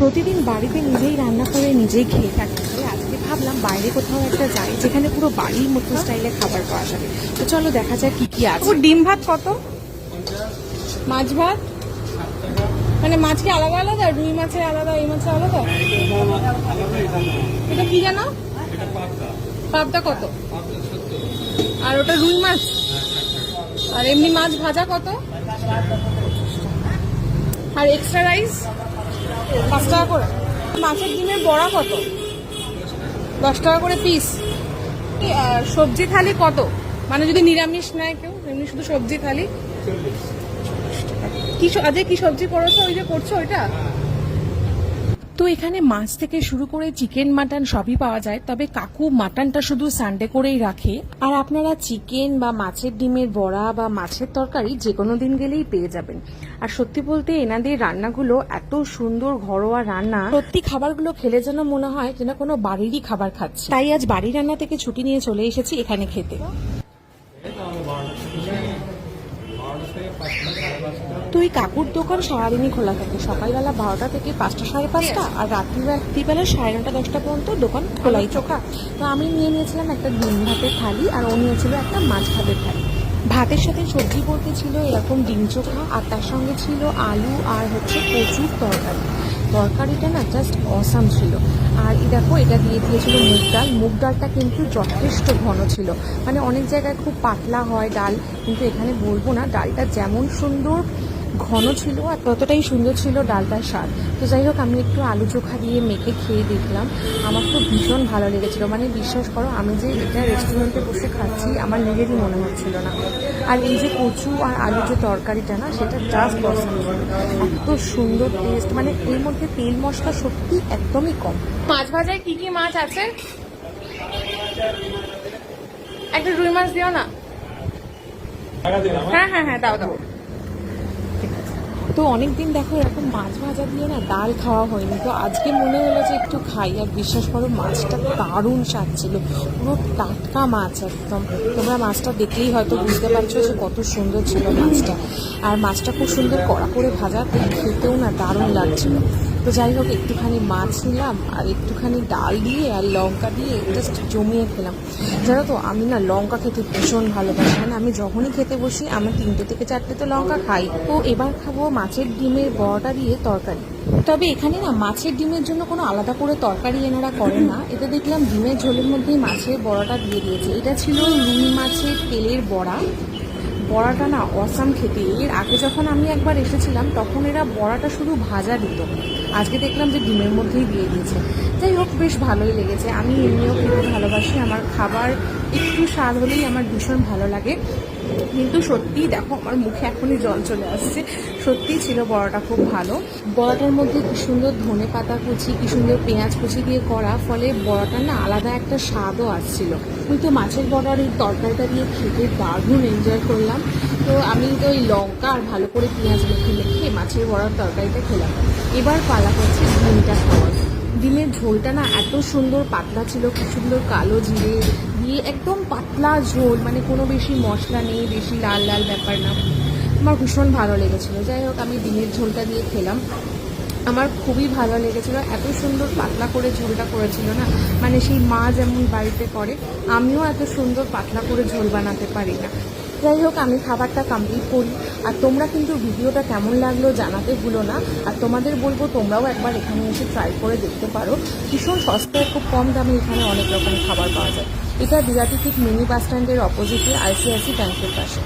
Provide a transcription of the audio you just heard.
প্রতিদিন বাড়িতে নিজেই রান্না করে নিজেই খেয়ে থাকি। আজকে ভাবলাম বাইরে কোথাও একটা যাই, যেখানে পুরো বাড়ির মতো স্টাইলে খাবার পাওয়া যাবে। তো চলো দেখা যাক কি কি আছে। ডিম ভাত কত? মাছ ভাত? মানে মাছ কি আলাদা আলাদা, রুই মাছের আলাদা, এই মাছের আলাদা? এটা কি জানো? পাবদা কত? আর ওটা রুই মাছ? আর এমনি মাছ ভাজা কত? আর এক্সট্রা রাইস পাঁচ টাকা করে। মাছের ডিমের বড়া কত? দশ টাকা করে পিস সবজি থালি কত? মানে যদি নিরামিষ নেয় কেউ এমনি শুধু সবজি থালি? কি আজকে কি সবজি করেছ ওই যে করছ ওইটা? তো এখানে মাছ থেকে শুরু করে চিকেন মাটন সবই পাওয়া যায়, তবে কাকু মাটনটা শুধু সানডে করেই রাখে। আর আপনারা চিকেন বা মাছের ডিমের বড়া বা মাছের তরকারি যে কোনো দিন গেলেই পেয়ে যাবেন। আর সত্যি বলতে এনাদের রান্নাগুলো এত সুন্দর ঘরোয়া রান্না, সত্যি খাবারগুলো খেলে যেন মনে হয় যেন কোনো বাড়িরই খাবার খাচ্ছে। তাই আজ বাড়ির রান্না থেকে ছুটি নিয়ে চলে এসেছি এখানে খেতে। তুই কাকুর দোকান সারাদিনই খোলা থাকে। সকালবেলা বারোটা থেকে পাঁচটা, সাড়ে পাঁচটা আর রাত্রিবেলা সাড়ে নটা, দশটা পর্যন্ত দোকান খোলাই চোখা তো আমি নিয়ে নিয়েছিলাম একটা ডিম ভাতের থালি আর ও নিয়েছিল একটা মাছ ভাতের থালি। ভাতের সাথে সবজি বলতে ছিল এরকম ডিম চোখা, আর তার সঙ্গে ছিল আলু আর হচ্ছে প্রচুর তরকারি। তরকারিটা না জাস্ট অসাম ছিল। আর এই দেখো, এটা দিয়ে দিয়েছিল মুগ ডাল। মুগ ডালটা কিন্তু যথেষ্ট ঘন ছিল। মানে অনেক জায়গায় খুব পাতলা হয় ডাল, কিন্তু এখানে বলব না, ডালটা যেমন সুন্দর ঘন ছিল আর ততটাই সুন্দর ছিল ডালটার স্বাদ। তো যাই হোক আমি একটু আলু চোখা দিয়ে মেখে খেয়ে দেখলাম। আমার তো ভীষণ ভালো লেগেছিল। মানে বিশ্বাস করো আমি যে এটা রেস্টুরেন্টে বসে খাচ্ছি আমার নিজেরই মনে হচ্ছিল না। আর এই যে কচু আর আলু যে তরকারিটা না সেটা জাস্ট পছন্দ এত সুন্দর টেস্ট মানে এর মধ্যে তেল মশলা সত্যি একদমই কম। মাছ ভাজায় কী কী মাছ আছে? একটা রুই মাছ দিও না। হ্যাঁ হ্যাঁ হ্যাঁ দাও দাও। তো অনেকদিন দেখো এরকম মাছ ভাজা দিয়ে না ডাল খাওয়া হয়নি। তো আজকে মনে হলো যে একটু খাই, আর বিশ্বাস করো মাছটা দারুণ স্বাদ ছিল। পুরো টাটকা মাছ একদম। তোমরা মাছটা দেখলেই হয়তো বুঝতে পারছ যে কত সুন্দর ছিল মাছটা। আর মাছটা খুব সুন্দর কড়া করে ভাজা খেতেও না দারুণ লাগছিল। তো যাই হোক, একটুখানি মাছ নিলাম আর একটুখানি ডাল দিয়ে আর লঙ্কা দিয়ে জাস্ট জমিয়ে খেলাম। জানো তো, আমি না লঙ্কা খেতে ভীষণ ভালোবাসি। মানে আমি যখনই খেতে বসি আমার তিনটে থেকে চারটে তো লঙ্কা খাই। তো এবার খাব মাছের ডিমের বড়াটা দিয়ে তরকারি। তবে এখানে না মাছের ডিমের জন্য কোনো আলাদা করে তরকারি এনারা করে না। এতে দেখলাম ডিমের ঝোলের মধ্যেই মাছের বড়াটা দিয়ে দিয়েছে। এটা ছিল রুই মাছের তেলের বড়া। বড়াটা না অসাম খেতে। এর আগে যখন আমি একবার এসেছিলাম, তখন এরা বড়াটা শুধু ভাজা দিত। আজকে দেখলাম যে ডিমের মধ্যেই দিয়ে দিয়েছে। যাই হোক, বেশ ভালোই লেগেছে। আমি এমনিও খেতে ভালোবাসি। আমার খাবার একটু স্বাদ হলেই আমার ভীষণ ভালো লাগে। কিন্তু সত্যিই দেখো, আমার মুখে এখনই জল চলে আসছে। সত্যিই ছিল বড়াটা খুব ভালো। বড়াটার মধ্যে কি সুন্দর ধনে পাতা কুচি, কি সুন্দর পেঁয়াজ কুচি দিয়ে করা, ফলে বড়াটা না আলাদা একটা স্বাদও আসছিল। কিন্তু মাছের বড়ার এই তরকারিটা দিয়ে খেতে দারুণ এনজয় করলাম। তো আমি তো ওই লঙ্কা আর ভালো করে পেঁয়াজ মেখে মেখে মাছের বড়ার তরকারিটা খেলাম। এবার পালা হচ্ছে ডিমটা খাওয়ার। ডিমের ঝোলটা না এত সুন্দর পাতলা ছিল, কি সুন্দর কালো জিরে দিয়ে একদম পাতলা ঝোল মানে কোনো বেশি মশলা নেই, বেশি লাল লাল ব্যাপার না। আমার ভীষণ ভালো লেগেছিল। যাই হোক, আমি ডিমের ঝোলটা দিয়ে খেলাম। আমার খুবই ভালো লেগেছিল। এত সুন্দর পাতলা করে ঝোলটা করেছিল না? মানে সেই মা যেমন বাড়িতে করে, আমিও এত সুন্দর পাতলা করে ঝোল বানাতে পারি না। যাই হোক, আমি খাবারটা কমপ্লিট করি। আর তোমরা কিন্তু ভিডিওটা কেমন লাগল জানাতে ভুলো না। আর তোমাদের বলব, তোমরাও একবার এখানে এসে ট্রাই করে দেখতে পারো। ভীষণ সস্তায়, খুব কম দামে এখানে অনেক রকম খাবার পাওয়া যায়। এটা বিরাটি ঠিক মিনি বাস স্ট্যান্ডের অপোজিটে আইসিআইসি ব্যাংকের পাশে।